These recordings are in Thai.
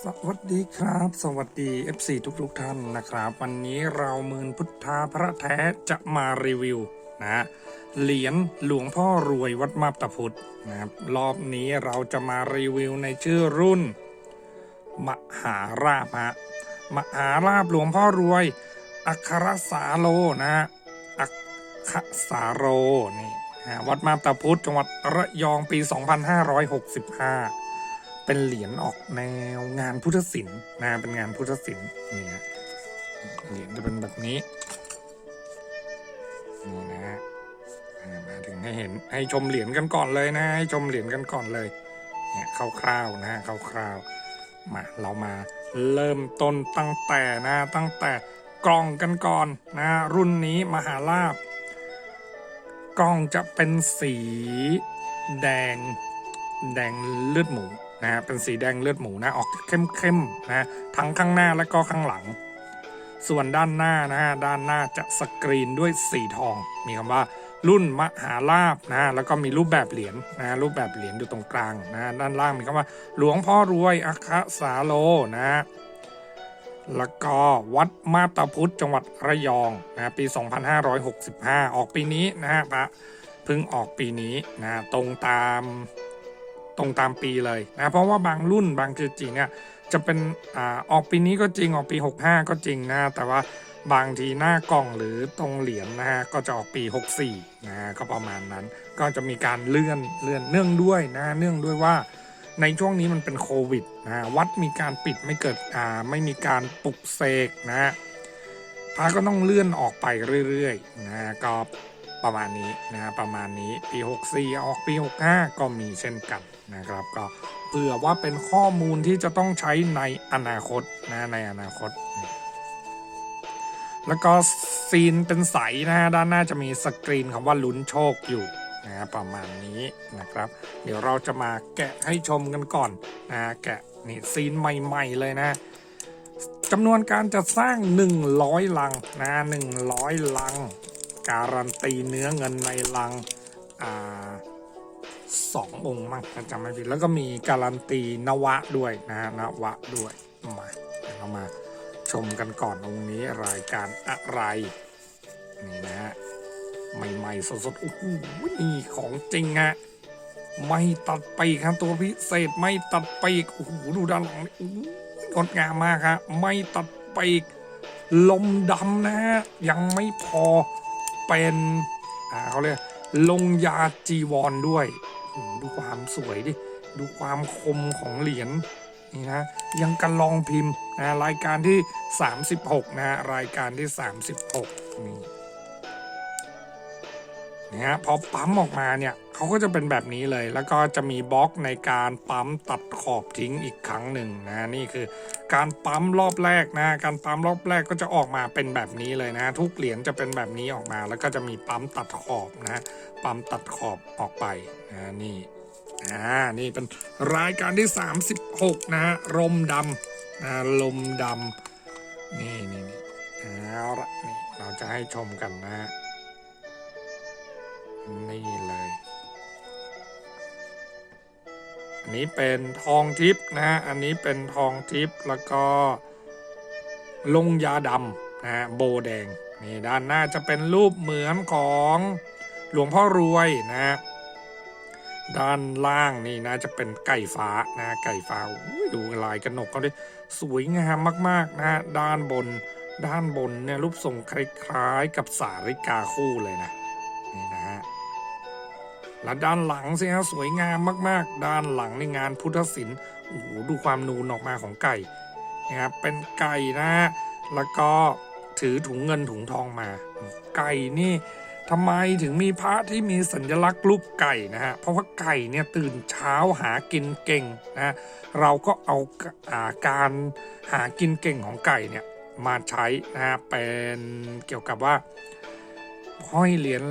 สวัสดีครับ สวัสดี FC ทุกทุกๆท่านนะครับ วันนี้เรามืนพุทธาพระแท้จะมารีวิวนะเหรียญหลวงพ่อรวยวัดมาบตาพุธนะครับรอบนี้เราจะมารีวิวในชื่อรุ่น มหาราภฮะมหาราภหลวงพ่อรวย อัครสาโลนะฮะอัคคสาโรนี่ฮะวัดมาบตาพุธจังหวัดระยองปี 2565 เป็นเหรียญออกแนวงานพุทธศิลป์นะเป็นงานพุทธศิลป์นี่ฮะเหรียญจะเป็นแบบนี้นี่นะฮะมาถึงให้เห็นให้ชมเหรียญกันก่อนเลยนะให้ชมเหรียญกันก่อนเลยเนี่ยคร่าวๆนะฮะคร่าวๆมาเรามาเริ่มต้นตั้งแต่นะตั้งแต่กล่องกันก่อนนะรุ่นนี้มหาลาบกล่องจะเป็นสีแดง แดงเลือดหมู นะฮะเป็นสีแดงเลือดหมูนะออกเข้มๆนะทั้งข้างหน้าและก็ข้างหลัง ส่วนด้านหน้านะฮะด้านหน้าจะสกรีนด้วยสีทอง มีคำว่ารุ่นมหาลาบนะฮะแล้วก็มีรูปแบบเหรียญนะฮะรูปแบบเหรียญอยู่ตรงกลางนะฮะด้านล่างมีคำว่า หลวงพ่อรวยอัคสาโลนะฮะแล้วก็วัดมาตาพุทธจังหวัดระยองนะปี 2565 ออกปีนี้นะฮะพระเพิ่งออกปีนี้นะตรงตาม ตรงตามปีเลยนะเพราะว่าบางรุ่นบางจืจีเนี่ยจะเป็นอ่าออกปีนี้ก็จริงออกปี 65 ก็จริงนะแต่ว่าบางทีหน้ากล่องหรือตรงเหรียญนะฮะก็จะออกปี 64นะก็ประมาณนั้น ก็จะมีการเลื่อนเลื่อนเนื่องด้วยนะเนื่องด้วยว่าในช่วงนี้มันเป็นโควิดนะวัดมีการปิดไม่เกิดอ่าไม่มีการปลุกเสกนะฮะพระก็ต้องเลื่อนออกไปเรื่อยๆนะก็ ประมาณนี้นะประมาณนี้ปี 64 ออกปี 65 ก็มีเช่นกันนะครับก็เผื่อว่าเป็นข้อมูลที่จะต้องใช้ในอนาคตนะในอนาคต แล้วก็ซีนเป็นใสนะฮะด้านหน้าจะมีสกรีนคำว่าลุ้นโชคอยู่นะฮะประมาณนี้นะครับ เดี๋ยวเราจะมาแกะให้ชมกันก่อนนะฮะแกะนี่ซีนใหม่ๆเลยนะจำนวนการจัดสร้าง 100 ลังนะ100 ลัง การันตีเนื้อเงินในลังอ่าสององค์มั้งจำไม่ผิดแล้วก็มีการันตีนวะด้วยนะฮะนวะด้วยมาเรามาชมกันก่อนองค์นี้รายการอะไรนี่นะฮะใหม่ๆสดๆโอ้โหนี่ของจริงฮะไม่ตัดปีกครับตัวพิเศษไม่ตัดปีกโอ้โหดูด้านหลังนี่โอ้โหงดงามมากครับไม่ตัดปีกลมดำนะฮะยังไม่พอ เป็นอ่าเขาเรียกลงยาจีวรด้วยดูความสวยดิ ดูความคมของเหรียญนี่นะยังกันลองพิมพ์นะรายการที่ 36 นะรายการที่ 36นี่ นะฮะพอปั๊มออกมาเนี่ยเขาก็จะเป็นแบบนี้เลย แล้วก็จะมีบล็อกในการปั๊มตัดขอบทิ้งอีกครั้งหนึ่งนะนี่คือ การปั๊มรอบแรกนะการปั๊มรอบแรกก็จะออกมาเป็นแบบนี้เลยนะทุกเหรียญจะเป็นแบบนี้ออกมา แล้วก็จะมีปั๊มตัดขอบนะปั๊มตัดขอบออกไปนะนี่อ่านี่เป็นรายการที่ 36 นะฮะลมดำนะลมดำนี่นี่นี่เอาละนี่เราจะให้ชมกันนะฮะ นี่เลย อันนี้เป็นทองทิพย์นะฮะอันนี้เป็นทองทิพย์แล้วก็ลงยาดำนะฮะโบแดงนี่ด้านหน้าจะเป็นรูปเหมือนของหลวงพ่อรวยนะฮะด้านล่างนี่นะจะเป็นไก่ฟ้านะไก่ฟ้าดูลายกระหนกเขาดิสวยงามมากๆนะฮะด้านบนด้านบนเนี่ยรูปทรงคล้ายๆกับสาริกาคู่เลยนะ และด้านหลังสิฮะสวยงามมากๆ ด้านหลังในงานพุทธศิลป์โอ้โหดูความนูนออกมาของไก่นะครับเป็นไก่นะฮะแล้วก็ถือถุงเงินถุงทองมา ไก่นี่ทำไมถึงมีพระที่มีสัญลักษณ์รูปไก่นะฮะ เพราะว่าไก่เนี่ยตื่นเช้าหากินเก่งนะเราก็เอาอาการหากินเก่งของไก่เนี่ยมาใช้นะฮะเป็นเกี่ยวกับว่าห้อยเหรียญ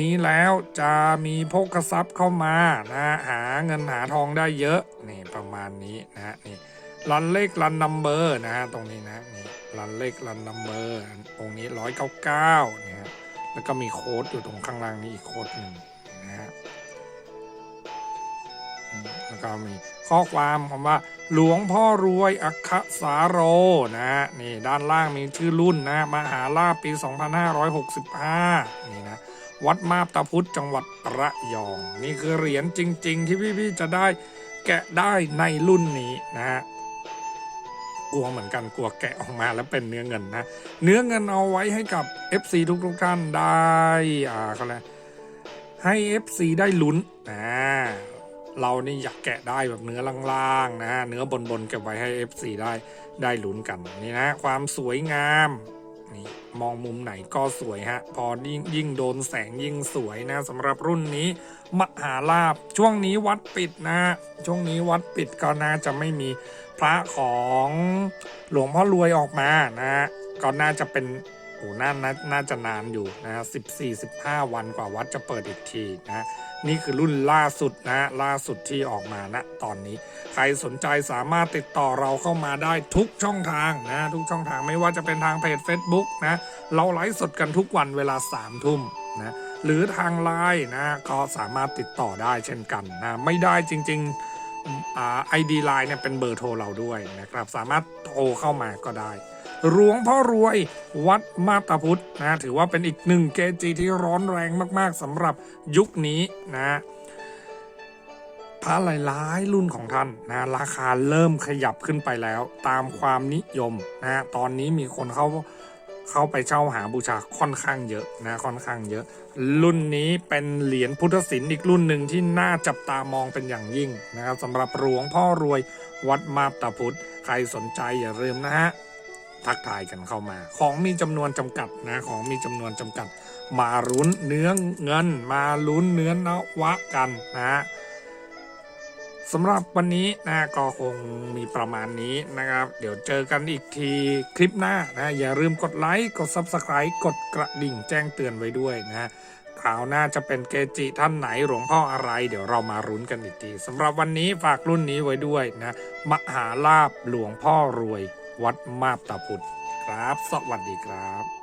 นี้แล้วจะมีโภคทรัพย์เข้ามานะหาเงินหาทองได้เยอะนี่ประมาณนี้นะฮะนี่รันเลขรันนัมเบอร์นะฮะตรงนี้นะนี่รันเลขรันนัมเบอร์ตรงนี้ร้อยเก้าเก้าเนี่ยฮะแล้วก็มีโค้ดอยู่ตรงข้างล่างนี้อีกโค้ดหนึ่งนะฮะแล้วก็มีข้อความคำว่า หลวงพ่อรวยอัคคสาโรนะฮะนี่ด้านล่างมีชื่อรุ่นนะมหาลาภปี 2565 นี่นะ วัดมาบตาพุธจังหวัดระยอง นี่คือเหรียญจริง ๆ ที่พี่ๆจะได้แกะได้ในรุ่นนี้นะฮะกลัวเหมือนกันกลัวแกะออกมาแล้วเป็นเนื้อเงินนะ เนื้อเงินเอาไว้ให้กับ FC ทุกๆท่านได้อ่าเขาเลยให้ FC ได้ลุ้นนะเรานี่อยากแกะได้แบบเนื้อล่างๆนะฮะเนื้อบนๆเก็บไว้ให้ FC ได้ได้ลุ้นกันนี่นะ ความสวยงาม นี่มองมุมไหนก็สวยฮะ พอยิ่งยิ่งโดนแสงยิ่งสวยนะสำหรับรุ่นนี้ มหาลาบช่วงนี้วัดปิดนะ ช่วงนี้วัดปิดก็น่าจะไม่มีพระของหลวงพ่อรวยออกมานะ ก็น่าจะเป็น อ้น่านาน่าจะนานอยู่นะสิบสี่สิบห้าวันกว่าวัดจะเปิดอีกทีนะนี่คือรุ่นล่าสุดนะล่าสุดที่ออกมาณตอนนี้ ใครสนใจสามารถติดต่อเราเข้ามาได้ทุกช่องทางนะทุกช่องทางไม่ว่าจะเป็นทางเพจ Facebook นะเราไลฟ์สดกันทุกวันเวลา3ามทุ่มนะหรือทางไลน์นะก็สามารถติดต่อได้เช่นกันนะไม่ได้จริงๆอาไอดีไลน์เนี่ยเป็นเบอร์โทรเราด้วยนะครับสามารถโทรเข้ามาก็ได้ หลวงพ่อรวยวัดมาตาพุทธนะถือว่าเป็นอีกหนึ่งเกจิที่ร้อนแรงมากๆสำหรับยุคนี้นะพระหลายๆรุ่นของท่านนะราคาเริ่มขยับขึ้นไปแล้ว ตามความนิยมนะตอนนี้มีคนเข้าเข้าไปเช่าหาบูชาค่อนข้างเยอะนะค่อนข้างเยอะ รุ่นนี้เป็นเหรียญพุทธศิลป์อีกรุ่นหนึ่งที่น่าจับตามองเป็นอย่างยิ่งนะครับสำหรับหลวงพ่อรวยวัดมาบตาพุทธใครสนใจอย่าลืมนะฮะ ทักทายกันเข้ามา ของมีจำนวนจำกัดนะของมีจำนวนจำกัด มาลุ้นเนื้อเงิน มาลุ้นเนื้อนวะกันนะฮะสำหรับวันนี้นะก็คงมีประมาณนี้นะครับ เดี๋ยวเจอกันอีกทีคลิปหน้านะอย่าลืมกดไลค์กด Subscribe กดกระดิ่งแจ้งเตือนไว้ด้วยนะคราวหน้าจะเป็นเกจิท่านไหนหลวงพ่ออะไร เดี๋ยวเรามารุ้นกันอีกทีสำหรับวันนี้ฝากรุ่นนี้ไว้ด้วยนะมหาลาบหลวงพ่อรวย วัดมาบตาพุธครับ สวัสดีครับ